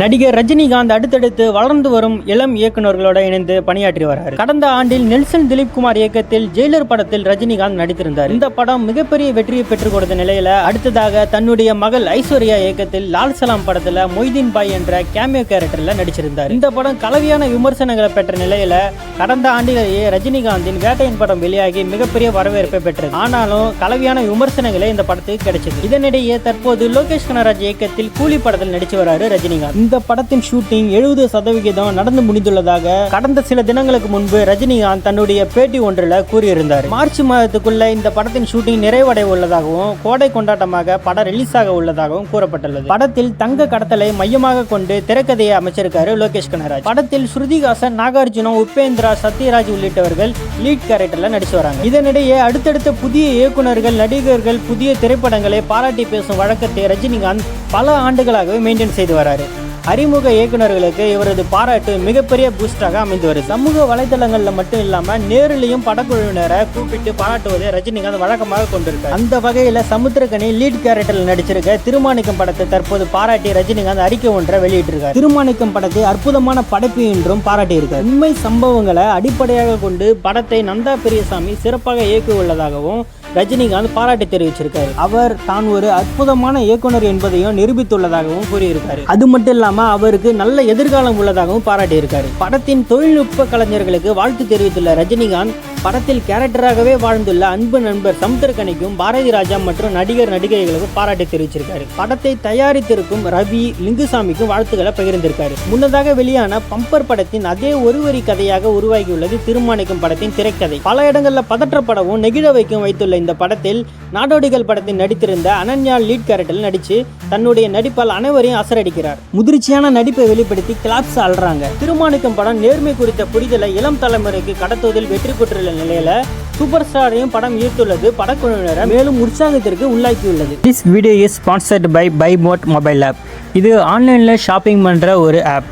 நடிகர் ரஜினிகாந்த் அடுத்தடுத்து வளர்ந்து வரும் இளம் இயக்குநர்களோட இணைந்து பணியாற்றி வரார். கடந்த ஆண்டில் நெல்சன் திலீப் குமார் இயக்கத்தில் ஜெயிலர் படத்தில் ரஜினிகாந்த் நடித்திருந்தார். இந்த படம் மிகப்பெரிய வெற்றியை பெற்றுக் கொடுத்த நிலையில அடுத்ததாக தன்னுடைய மகள் ஐஸ்வர்யா இயக்கத்தில் லால் சலாம் படத்துல மொய்தீன் பாய் என்ற கேமியோ கேரக்டர்ல நடிச்சிருந்தார். இந்த படம் கலவையான விமர்சனங்களை பெற்ற நிலையில கடந்த ஆண்டிலேயே ரஜினிகாந்தின் வேட்டையின் படம் வெளியாகி மிகப்பெரிய வரவேற்பை பெற்றது. ஆனாலும் கலவையான விமர்சனங்களே இந்த படத்துக்கு கிடைச்சது. இதனிடையே தற்போது லோகேஷ் கனராஜ் இயக்கத்தில் கூலி படத்தில் நடிச்சு வராரு ரஜினிகாந்த். இந்த படத்தின் ஷூட்டிங் எழுபது சதவிகிதம் நடந்து முடிந்துள்ளதாக கடந்த சில தினங்களுக்கு முன்பு ரஜினிகாந்த் தன்னுடைய பேட்டி ஒன்றில் கூறியிருந்தார். மார்ச் மாதத்துக்குள்ள இந்த படத்தின் ஷூட்டிங் நிறைவடைய உள்ளதாகவும் கோடை கொண்டாட்டமாக படம் ரிலீஸ் ஆக உள்ளதாகவும் கூறப்பட்டுள்ளது. படத்தில் தங்க கடத்தலை மையமாக கொண்டு திரைக்கதையை அமைச்சிருக்காரு லோகேஷ் கனராஜ் படத்தில் ஸ்ருதிகாசன் நாகார்ஜுனம் உபேந்திரா சத்யராஜ் உள்ளிட்டவர்கள் லீட் கேரக்டர்ல நடிச்சு வராங்க. இதனிடையே அடுத்தடுத்த புதிய இயக்குனர்கள் நடிகர்கள் புதிய திரைப்படங்களை பாராட்டி பேசும் வழக்கத்தை ரஜினிகாந்த் பல ஆண்டுகளாகவே மெயின்டைன் செய்து வராரு. அறிமுக இயக்குனர்களுக்கு இவரது பாராட்டு மிகப்பெரிய பூஸ்டாக அமைந்து வருது. சமூக வலைதளங்களில் மட்டும் இல்லாம நேரிலையும் படக்குழுவினரை கூப்பிட்டு பாராட்டுவதை ரஜினிகாந்த் வழக்கமாக கொண்டிருக்கார். அந்த வகையில சமுத்திரக்கனி லீட் கேரக்டரில் நடிச்சிருக்க திருமாணிக்கம் படத்தை தற்போது பாராட்டி ரஜினிகாந்த் அறிக்கை ஒன்றை வெளியிட்டிருக்கார். திருமாணிக்கம் படத்தை அற்புதமான படைப்பு என்றும் பாராட்டியிருக்கார். உண்மை சம்பவங்களை அடிப்படையாக கொண்டு படத்தை நந்தா பெரியசாமி சிறப்பாக இயக்கியுள்ளதாகவும் ரஜினிகாந்த் பாராட்டு தெரிவிச்சிருக்காரு. அவர் தான் ஒரு அற்புதமான இயக்குனர் என்பதையும் நிரூபித்துள்ளதாகவும் கூறியிருக்காரு. அது மட்டும் இல்லாம அவருக்கு நல்ல எதிர்காலம் உள்ளதாகவும் பாராட்டியிருக்காரு. படத்தின் தொழில்நுட்ப கலைஞர்களுக்கு வாழ்த்து தெரிவித்துள்ள ரஜினிகாந்த் படத்தில் கேரக்டராகவே வாழ்ந்துள்ள அன்பு நண்பர் சமுத்திரக்கணிக்கும் பாரதி ராஜா மற்றும் நடிகர் நடிகைகளுக்கும் பாராட்டு தெரிவிச்சிருக்காரு. படத்தை தயாரித்திருக்கும் ரவி லிங்குசாமிக்கும் வாழ்த்துக்களை பகிர்ந்திருக்காரு. முன்னதாக வெளியான பம்பர் படத்தின் அதே ஒருவரி கதையாக உருவாகியுள்ளது திருமானிக்கும் படத்தின் திரைக்கதை. பல இடங்களில் பதற்றப்படவும் நெகிழ வைக்கும் வைத்துள்ள இந்த படத்தில் நாடோடிகள் படத்தில் நடித்திருந்த அனன்யா லீட் கேரக்டரில் நடித்து தன்னுடைய நடிப்பால் அனைவரையும் அசரடிக்கிறார். முதிர்ச்சியான நடிப்பை வெளிப்படுத்தி கிளாப்ஸ் ஆள்றாங்க. திருமாணிக்கம் படம் நேர்மை குறித்த புரிதலை இளம் தலைமுறைக்கு கடத்துவதில் வெற்றி பெற்றுள்ள நிலையில சூப்பர் ஸ்டாரையும் படம் ஈர்த்துள்ளது படக்குழுவினரை மேலும் உற்சாகத்திற்கு உள்ளாக்கியுள்ளது. This video is sponsored by by mod mobile app இது ஆன்லைனில் ஷாப்பிங் பண்ணுற ஒரு ஆப்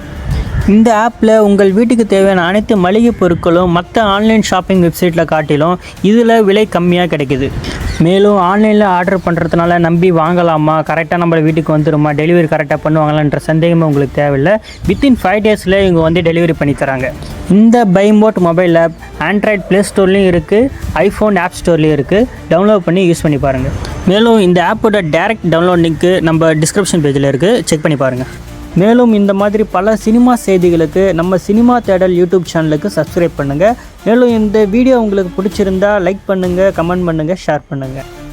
இந்த ஆப்பில் உங்கள் வீட்டுக்கு தேவையான அனைத்து மளிகை பொருட்களும் மற்ற ஆன்லைன் ஷாப்பிங் வெப்சைட்டில் காட்டிலும் இதில் விலை கம்மியாக கிடைக்குது. மேலும் ஆன்லைனில் ஆர்டர் பண்ணுறதுனால நம்பி வாங்கலாமா கரெக்டாக நம்ம வீட்டுக்கு வந்துடுமா டெலிவரி கரெக்டாக பண்ணுவாங்களான்ற சந்தேகமே உங்களுக்கு தேவையில்லை. வித்தின் ஃபைவ் டேஸில் இவங்க வந்து டெலிவரி பண்ணி தராங்க. இந்த பைமோட் மொபைல் ஆப் ஆண்ட்ராய்ட் ப்ளே ஸ்டோர்லேயும் இருக்குது ஐஃபோன் ஆப் ஸ்டோர்லேயும் இருக்குது டவுன்லோட் பண்ணி யூஸ் பண்ணி பாருங்கள் மேலும் இந்த ஆப்போட டேரக்ட் டவுன்லோட் லிங்க்கு நம்ம டிஸ்கிரிப்ஷன் பேஜில் இருக்குது செக் பண்ணி பாருங்கள் மேலும் இந்த மாதிரி பல சினிமா செய்திகளுக்கு நம்ம சினிமா தேடல் யூடியூப் சேனலுக்கு சப்ஸ்கிரைப் பண்ணுங்கள் மேலும் இந்த வீடியோ உங்களுக்கு பிடிச்சிருந்தா லைக் பண்ணுங்கள் கமெண்ட் பண்ணுங்கள் ஷேர் பண்ணுங்கள்